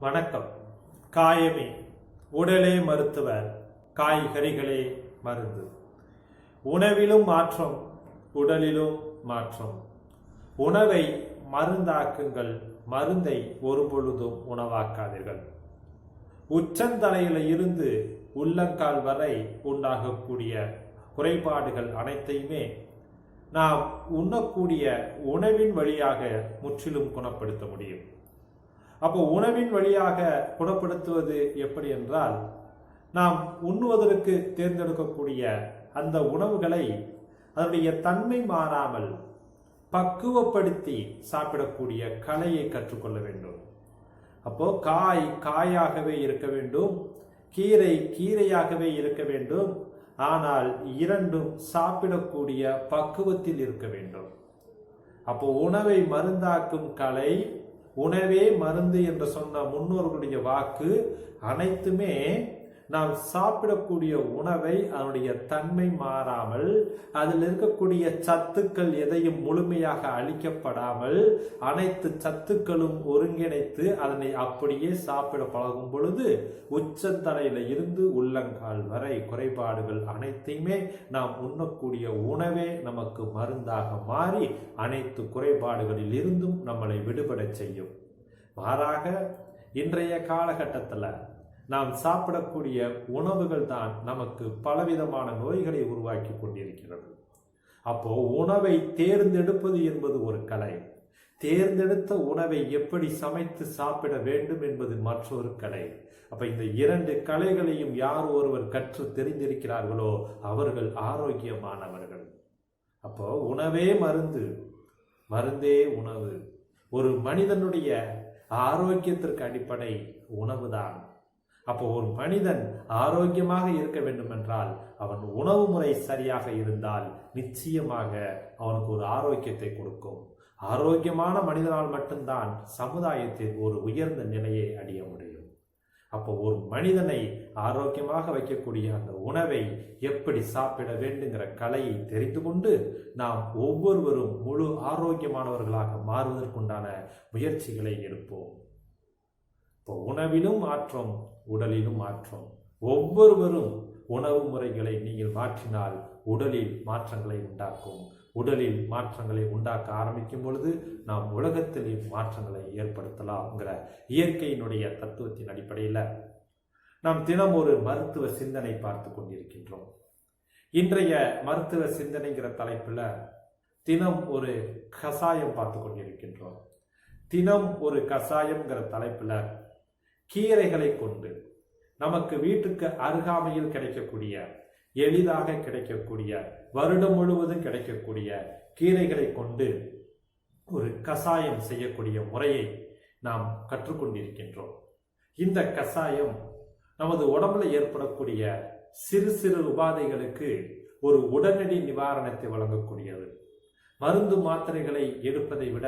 வணக்கம். காயமே உடலே மருத்துவர் காய்கறிகளே மருந்து. உணவிலும் மாற்றம் உடலிலும் மாற்றம். உணவை மருந்தாக்குங்கள் மருந்தை ஒருபொழுதும் உணவாக்காதீர்கள். உச்சந்தலையில இருந்து உள்ளங்கால் வரை உண்டாகக்கூடிய குறைபாடுகள் அனைத்தையுமே நாம் உண்ணக்கூடிய உணவின் வழியாக முற்றிலும் குணப்படுத்த முடியும். அப்போ உணவின் வழியாக குணப்படுத்துவது எப்படி என்றால் நாம் உண்ணுவதற்கு தேர்ந்தெடுக்கக்கூடிய அந்த உணவுகளை அதனுடைய தன்மை மாறாமல் பக்குவப்படுத்தி சாப்பிடக்கூடிய கலையை கற்றுக்கொள்ள வேண்டும். அப்போ காய் காயாகவே இருக்க வேண்டும் கீரை கீரையாகவே இருக்க வேண்டும் ஆனால் இரண்டும் சாப்பிடக்கூடிய பக்குவத்தில் இருக்க வேண்டும். அப்போ உணவை மருந்தாக்கும் கலை உணவே மருந்து என்று சொன்ன முன்னோர்களுடைய வாக்கு அனைத்துமே நாம் சாப்பிடக்கூடிய உணவை அதனுடைய தன்மை மாறாமல் அதில் இருக்கக்கூடிய சத்துக்கள் எதையும் முழுமையாக அழிக்கப்படாமல் அனைத்து சத்துக்களும் ஒருங்கிணைத்து அதனை அப்படியே சாப்பிட பழகும் பொழுது உச்சத்தலையில இருந்து உள்ளங்கால் வரை குறைபாடுகள் அனைத்தையுமே நாம் உண்ணக்கூடிய உணவே நமக்கு மருந்தாக மாறி அனைத்து குறைபாடுகளில் இருந்தும் நம்மளை விடுபட செய்யும். மாறாக இன்றைய காலகட்டத்தில் நாம் சாப்பிடக்கூடிய உணவுகள் தான் நமக்கு பலவிதமான நோய்களை உருவாக்கி கொண்டிருக்கிறது. அப்போ உணவை தேர்ந்தெடுப்பது என்பது ஒரு கலை. தேர்ந்தெடுத்த உணவை எப்படி சமைத்து சாப்பிட வேண்டும் என்பது மற்றொரு கலை. அப்ப இந்த இரண்டு கலைகளையும் யார் ஒருவர் கற்று தெரிந்திருக்கிறார்களோ அவர்கள் ஆரோக்கியமானவர்கள். அப்போ உணவே மருந்து. மருந்தே உணவு. ஒரு மனிதனுடைய ஆரோக்கியத்திற்கு அடிப்படை உணவுதான். அப்போ ஒரு மனிதன் ஆரோக்கியமாக இருக்க வேண்டும் என்றால் அவன் உணவு முறை சரியாக இருந்தால் நிச்சயமாக அவனுக்கு ஒரு ஆரோக்கியத்தை கொடுக்கும். ஆரோக்கியமான மனிதனால் மட்டும்தான் சமுதாயத்தில் ஒரு உயர்ந்த நிலையை அடைய முடியும். அப்போ ஒரு மனிதனை ஆரோக்கியமாக வைக்கக்கூடிய அந்த உணவை எப்படி சாப்பிட வேண்டுங்கிற கலையை தெரிந்து கொண்டு நாம் ஒவ்வொருவரும் முழு ஆரோக்கியமானவர்களாக மாறுவதற்குண்டான முயற்சிகளை எடுப்போம். இப்போ உணவிலும் மாற்றம் உடலிலும் மாற்றம். ஒவ்வொருவரும் உணவு முறைகளை நீங்கள் மாற்றினால் உடலில் மாற்றங்களை உண்டாக்கும். உடலில் மாற்றங்களை உண்டாக்க ஆரம்பிக்கும் பொழுது நாம் உலகத்திலே மாற்றங்களை ஏற்படுத்தலாம்ங்கிற இயற்கையினுடைய தத்துவத்தின் அடிப்படையில் நாம் தினம் ஒரு மருத்துவ சிந்தனை பார்த்து கொண்டிருக்கின்றோம். இன்றைய மருத்துவ சிந்தனைங்கிற தலைப்பில் தினம் ஒரு கசாயம் பார்த்து கொண்டிருக்கின்றோம். தினம் ஒரு கசாயம்ங்கிற தலைப்பில் கீரைகளை கொண்டு நமக்கு வீட்டுக்கு அருகாமையில் கிடைக்கக்கூடிய எளிதாக கிடைக்கக்கூடிய வருடம் முழுவதும் கிடைக்கக்கூடிய கீரைகளை கொண்டு ஒரு கசாயம் செய்யக்கூடிய முறையை நாம் கற்றுக்கொண்டிருக்கின்றோம். இந்த கசாயம் நமது உடம்புல ஏற்படக்கூடிய சிறு சிறு உபாதைகளுக்கு ஒரு உடனடி நிவாரணத்தை வழங்கக்கூடியது. மருந்து மாத்திரைகளை எடுப்பதை விட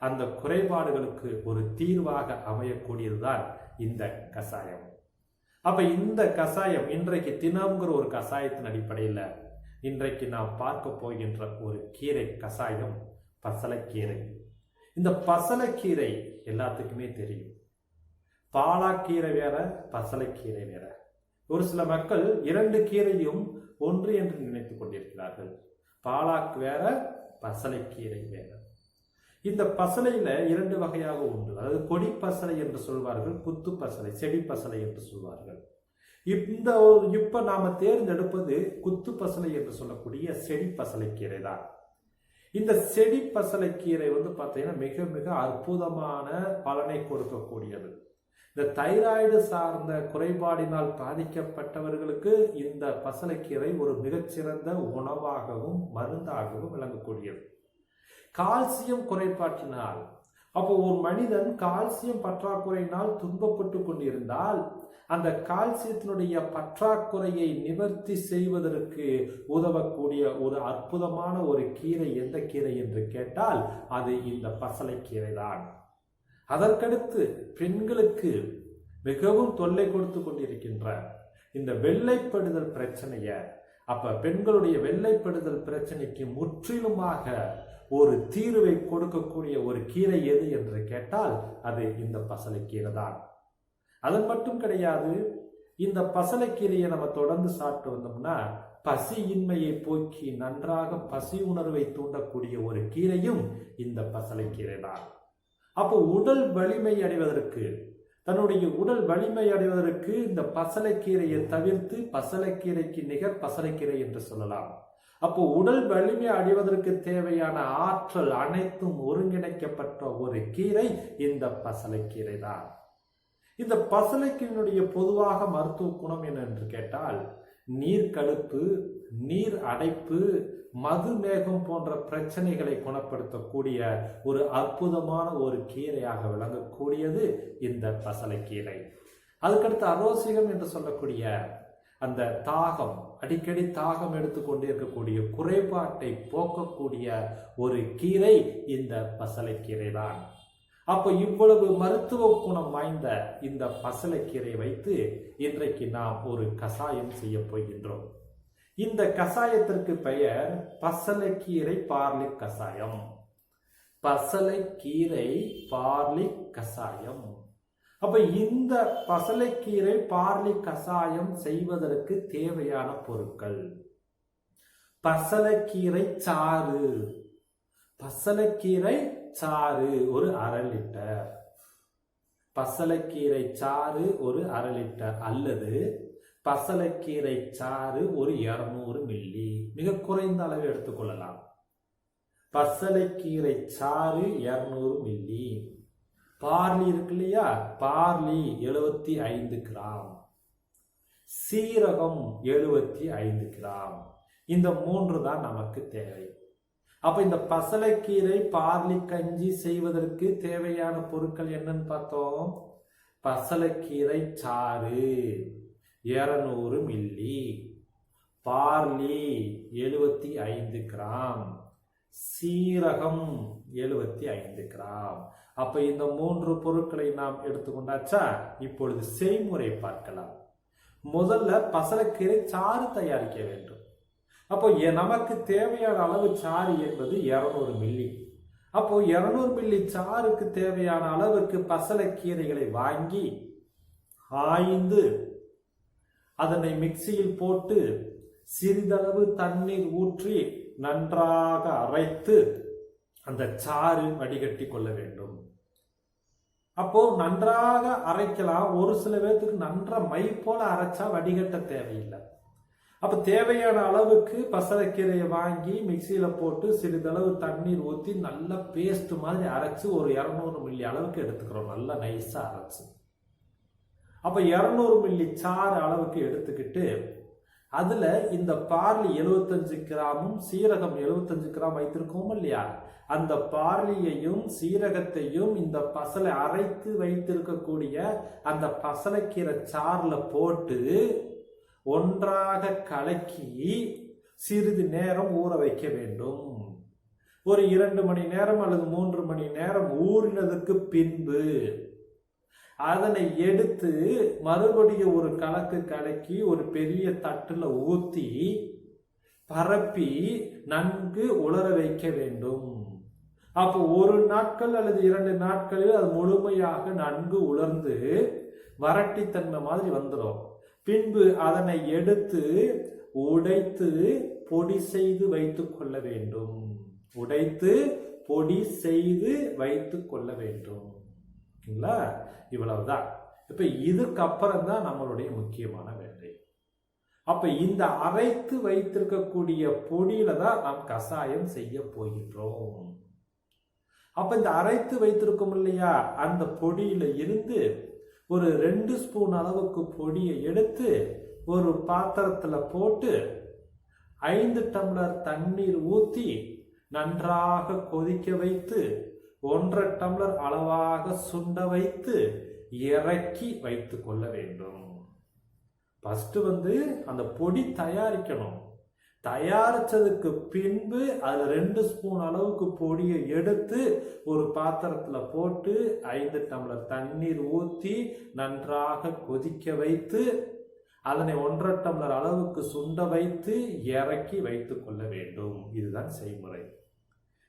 அந்த குறைபாடுகளுக்கு ஒரு தீர்வாக அமையக்கூடியதுதான் இந்த கசாயம் அப்ப இந்த கசாயம் இன்றைக்கு தினம்ங்கிற ஒரு கசாயத்தின் அடிப்படையில் இன்றைக்கு நாம் பார்க்க போகின்ற ஒரு கீரை கசாயம் பசலைக்கீரை. இந்த பசலைக்கீரை எல்லாத்துக்குமே தெரியும். பாலாக்கீரை வேற பசலைக்கீரை வேற. ஒரு சில மக்கள் இரண்டு கீரையும் ஒன்று என்று நினைத்துக் கொண்டிருக்கிறார்கள். பாலாக்கு வேற பசலைக்கீரை வேற. இந்த பசலையில இரண்டு வகையாக உண்டு. அதாவது கொடி பசலை என்று சொல்வார்கள் குத்து பசலை செடி பசலை என்று சொல்வார்கள். இந்த இப்ப நாம தேர்ந்தெடுப்பது குத்து பசலை என்று சொல்லக்கூடிய செடி பசலைக்கீரை தான். இந்த செடி பசலைக்கீரை வந்து பார்த்தீங்கன்னா மிக மிக அற்புதமான பலனை கொடுக்கக்கூடியது. இந்த தைராய்டு சார்ந்த குறைபாடினால் பாதிக்கப்பட்டவர்களுக்கு இந்த பசலைக்கீரை ஒரு மிகச்சிறந்த உணவாகவும் மருந்தாகவும் விளங்கக்கூடியது. கால்சியம் குறைபாட்டினால். அப்போ ஒரு மனிதன் கால்சியம் பற்றாக்குறையினால் துன்பப்பட்டு கொண்டிருந்தால் அந்த கால்சியத்தினுடைய பற்றாக்குறையை நிவர்த்தி செய்வதற்கு உதவக்கூடிய ஒரு அற்புதமான ஒரு கீரை எந்த கீரை என்று கேட்டால் அது இந்த பசலைக்கீரை தான் அதற்கடுத்து பெண்களுக்கு மிகவும் தொல்லை கொடுத்து கொண்டிருக்கின்ற இந்த வெள்ளைப்படுதல் பிரச்சனைய அப்ப பெண்களுடைய வெள்ளைப்படுதல் பிரச்சனைக்கு முற்றிலுமாக ஒரு தீர்வை கொடுக்கக்கூடிய ஒரு கீரை எது என்று கேட்டால் அது இந்த பசலைக்கீரை தான். அது மட்டும் கிடையாது இந்த பசலைக்கீரையை நம்ம தொடர்ந்து சாப்பிட்டு வந்தோம்னா பசியின்மையை போக்கி நன்றாக பசி உணர்வை தூண்டக்கூடிய ஒரு கீரையும் இந்த பசலைக்கீரை தான். அப்போ உடல் வலிமை அடைவதற்கு தன்னுடைய உடல் வலிமை அடைவதற்கு இந்த பசலைக்கீரையை தவிர்த்து பசலைக்கீரைக்கு நிகர் பசலைக்கீரை என்று சொல்லலாம். அப்போ உடல் வலிமை அடைவதற்கு தேவையான ஆற்றல் அனைத்தும் ஒருங்கிணைக்கப்பட்ட ஒரு கீரை இந்த பசலைக்கீரை தான். இந்த பசலைக்கீரையினுடைய பொதுவாக மருத்துவ குணம் என்ன என்று கேட்டால் நீர் கழுப்பு நீர் அடைப்பு மதுமேகம் போன்ற பிரச்சனைகளை குணப்படுத்தக்கூடிய ஒரு அற்புதமான ஒரு கீரையாக விளங்கக்கூடியது இந்த பசலைக்கீரை. அதுக்கடுத்து அரோசிகம் என்று சொல்லக்கூடிய அந்த தாகம் அடிக்கடி தாகம் எடுத்துக்கொண்டே இருக்கக்கூடிய குறைபாட்டை போக்கக்கூடிய ஒரு கீரை இந்த பசலைக்கீரை தான் அப்போ இவ்வளவு மருத்துவ குணம் வாய்ந்த இந்த பசலைக்கீரை வைத்து இன்றைக்கு நாம் ஒரு கசாயம் செய்ய போகின்றோம். இந்த கசாயத்திற்கு பெயர் பசலைக்கீரை பார்லிக் கசாயம். பசலைக்கீரை பார்லிக் கசாயம். அப்ப இந்த பசலைக்கீரை பார்லி கசாயம் செய்வதற்கு தேவையான பொருட்கள். பசலைக்கீரை சாறு. பசலைக்கீரை சாறு ஒரு அரை லிட்டர். பசலைக்கீரை சாறு ஒரு அரை லிட்டர் அல்லது பசலைக்கீரை சாறு ஒரு இருநூறு மில்லி. மிக குறைந்த அளவு எடுத்துக்கொள்ளலாம் பசலைக்கீரை சாறு இருநூறு மில்லி. பார்லி இருக்கு இல்லையா? பார்லி எழுபத்தி ஐந்து கிராம். சீரகம் எழுபத்தி ஐந்து கிராம். இந்த மூன்று தான் நமக்கு தேவை. அப்ப இந்த பசலைக்கீரை பார்லி கஞ்சி செய்வதற்கு தேவையான பொருட்கள் என்னன்னு பார்த்தோம். பசலைக்கீரை சாறு இருநூறு மில்லி. பார்லி எழுபத்தி ஐந்து கிராம். சீரகம் எழுபத்தி ஐந்து கிராம். அப்ப இந்த மூன்று பொருட்களை நாம் எடுத்துக்கொண்டாச்சா? இப்பொழுது செய்முறை பார்க்கலாம். முதல்ல பசலக்கீரை சாறு தயாரிக்க வேண்டும். அப்போ எ- நமக்கு தேவையான அளவு சாறு என்பது இருநூறு மில்லி. அப்போ இருநூறு மில்லி சாருக்கு தேவையான அளவுக்கு பசலக்கீரைகளை வாங்கி ஆய்ந்து அதனை மிக்சியில் போட்டு சிறிதளவு தண்ணீர் ஊற்றி நன்றாக அரைத்து அந்த சாறு வடிகட்டி கொள்ள வேண்டும். அப்போ நன்றாக அரைக்கலாம். ஒரு சில பேர்த்துக்கு நன்றா மை போல அரைச்சா வடிகட்ட தேவையில்லை. அப்ப தேவையான அளவுக்கு பசலைக்கீரையை வாங்கி மிக்சியில போட்டு சிறிதளவு தண்ணீர் ஊற்றி நல்லா பேஸ்ட் மாதிரி அரைச்சு ஒரு இரநூறு மில்லி அளவுக்கு எடுத்துக்கிறோம். நல்லா நைஸா அரைச்சு. அப்ப இரநூறு மில்லி சாறு அளவுக்கு எடுத்துக்கிட்டு அதுல இந்த பார்லி 75 கிராமும் சீரகம் 75 கிராம் வைத்திருக்கோம் இல்லையா? அந்த பார்லியையும் சீரகத்தையும் இந்த பசலை அரைத்து வைத்திருக்கக்கூடிய அந்த பசலைக்கீரை சாறுல போட்டு ஒன்றாக கலக்கி சிறிது நேரம் ஊற வைக்க வேண்டும். ஒரு இரண்டு மணி நேரம் அல்லது மூன்று மணி நேரம் ஊறினதுக்கு பின்பு அதனை எடுத்து மறுபடியும் ஒரு கலக்கு கலக்கி ஒரு பெரிய தட்டுல ஊத்தி பரப்பி நன்கு உலர வைக்க வேண்டும். அப்போ ஒரு நாட்கள் அல்லது இரண்டு நாட்களில் அது முழுமையாக நன்கு உலர்ந்து வறட்டித்தன்மை மாதிரி வந்துடும். பின்பு அதனை எடுத்து உடைத்து பொடி செய்து வைத்துக் கொள்ள வேண்டும். உடைத்து பொடி செய்து வைத்துக் கொள்ள வேண்டும். ஓகேங்களா இவ்வளவுதான். இப்போ இதுக்கப்புறம் தான் நம்மளுடைய முக்கியமான வேலை அப்போ இந்த அரைத்து வைத்திருக்கக்கூடிய பொடியில தான் நாம் கசாயம் செய்ய போகின்றோம். அப்போ இந்த அரைத்து வைத்திருக்கோம் இல்லையா? அந்த பொடியில இருந்து ஒரு ரெண்டு ஸ்பூன் அளவுக்கு பொடியை எடுத்து ஒரு பாத்திரத்தில் போட்டு ஐந்து டம்ளர் தண்ணீர் ஊற்றி நன்றாக கொதிக்க வைத்து ஒன்றரை டம்ளர் அளவாக சுண்ட வைத்து இறக்கி வைத்து கொள்ள வேண்டும். ஃபஸ்ட்டு வந்து அந்த பொடி தயாரிக்கணும். தயாரித்ததுக்கு பின்பு அதில் ரெண்டு ஸ்பூன் அளவுக்கு பொடியை எடுத்து ஒரு பாத்திரத்தில் போட்டு ஐந்து டம்ளர் தண்ணீர் ஊற்றி நன்றாக கொதிக்க வைத்து அதனை ஒன்றரை டம்ளர் அளவுக்கு சுண்ட வைத்து இறக்கி வைத்து கொள்ள வேண்டும். இதுதான் செய்முறை.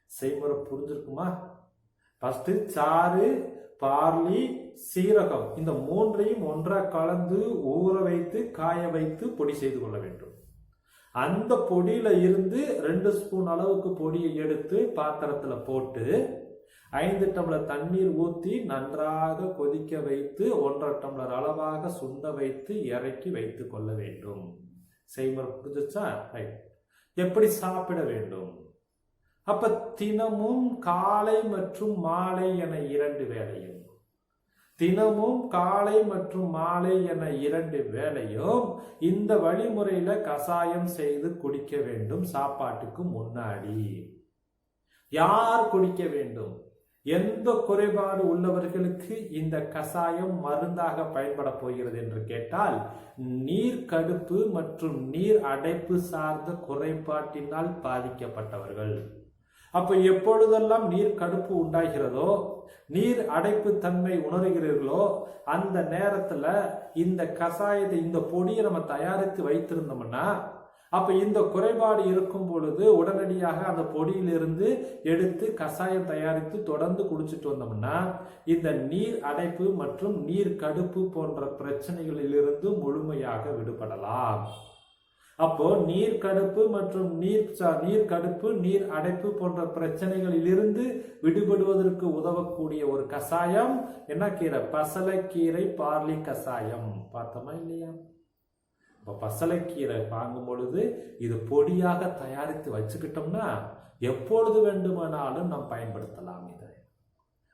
செய்முறை புரிஞ்சிருக்குமா? ஃபர்ஸ்ட் சாறு பார்லி சீரகம். இந்த மூன்றையும் ஒன்றாக கலந்து ஊற வைத்து காய வைத்து பொடி செய்து கொள்ள வேண்டும். அந்த பொடியில இருந்து ரெண்டு ஸ்பூன் அளவுக்கு பொடியை எடுத்து பாத்திரத்துல போட்டு ஐந்து டம்ளர் தண்ணீர் ஊற்றி நன்றாக கொதிக்க வைத்து ஒன்றரை டம்ளர் அளவாக சுண்ட வைத்து இறக்கி வைத்து கொள்ள வேண்டும். செய்முறை புரிஞ்சிச்சா ரைட் எப்படி சாப்பிட வேண்டும்? அப்ப தினமும் காலை மற்றும் மாலை என இரண்டு வேலையும் தினமும் காலை மற்றும் மாலை என இரண்டு வேலையும் இந்த வழிமுறையில கசாயம் செய்து குடிக்க வேண்டும் சாப்பாட்டுக்கு முன்னாடி. யார் குடிக்க வேண்டும்? எந்த குறைபாடு உள்ளவர்களுக்கு இந்த கசாயம் மருந்தாக பயன்பட போகிறது என்று கேட்டால் நீர் கடுப்பு மற்றும் நீர் அடைப்பு சார்ந்த குறைபாட்டினால் பாதிக்கப்பட்டவர்கள். அப்ப எப்பொழுதெல்லாம் நீர் கடுப்பு உண்டாகிறதோ நீர் அடைப்பு தன்மை உணர்கிறீர்களோ அந்த நேரத்துல இந்த கசாயத்தை இந்த பொடியை நம்ம தயாரித்து வைத்திருந்தோம்னா அப்ப இந்த குறைபாடு இருக்கும் பொழுது உடனடியாக அந்த பொடியிலிருந்து எடுத்து கசாயம் தயாரித்து தொடர்ந்து குடிச்சிட்டு வந்தோம்னா இந்த நீர் அடைப்பு மற்றும் நீர் கடுப்பு போன்ற பிரச்சனைகளிலிருந்து முழுமையாக விடுபடலாம். அப்போ நீர் கடுப்பு மற்றும் நீர் நீர் கடுப்பு நீர் அடைப்பு போன்ற பிரச்சனைகளிலிருந்து விடுபடுவதற்கு உதவக்கூடிய ஒரு கசாயம் என்ன கீரை? பசலைக்கீரை பார்லி கசாயம் பார்த்தோமா இல்லையா? இப்போ பசலைக்கீரை வாங்கும் பொழுது இது பொடியாக தயாரித்து வச்சுக்கிட்டோம்னா எப்பொழுது வேண்டுமானாலும் நாம் பயன்படுத்தலாம் இதை.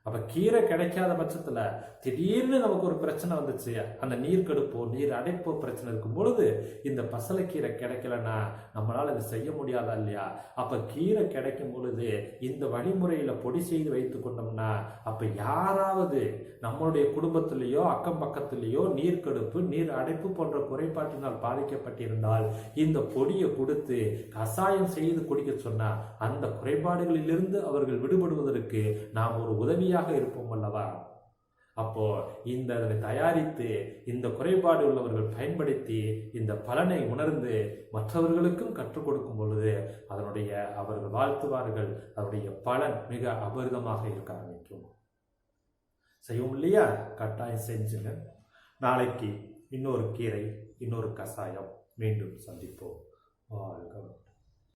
அப்ப கீரை கிடைக்காத பட்சத்துல திடீர்னு நமக்கு ஒரு பிரச்சனை வந்துச்சு. அந்த நீர் கடுப்போ நீர் அடைப்போ பிரச்சனை இருக்கும் பொழுது இந்த பசலைக்கீரை கிடைக்கலன்னா நம்மளால இது செய்ய முடியாதா இல்லையா? அப்ப கீரை கிடைக்கும் பொழுது இந்த வழிமுறையில பொடி செய்து வைத்து கொண்டோம்னா அப்ப யாராவது நம்மளுடைய குடும்பத்திலேயோ அக்கம் பக்கத்திலேயோ நீர் கடுப்பு நீர் அடைப்பு போன்ற குறைபாட்டினால் பாதிக்கப்பட்டிருந்தால் இந்த பொடியை கொடுத்து கசாயம் செய்து குடிக்க சொன்னா அந்த குறைபாடுகளிலிருந்து அவர்கள் விடுபடுவதற்கு நாம் ஒரு உதவியாக இருப்போம் அல்லவா? அப்போ இந்த அதனை தயாரித்து இந்த குறைபாடு உள்ளவர்கள் பயன்படுத்தி இந்த பலனை உணர்ந்து மற்றவர்களுக்கும் கற்றுக் கொடுக்கும் பொழுது அதனுடைய அவர்கள் வாழ்த்துவார்கள் அதனுடைய பலன் மிக அபரிதமாக இருக்க ஆரம்பிக்கும். செய்வோம் இல்லையா? கட்டாயம் செஞ்சுங்க. நாளைக்கு இன்னொரு கீரை இன்னொரு கசாயம் மீண்டும் சந்திப்போம். வாழ்க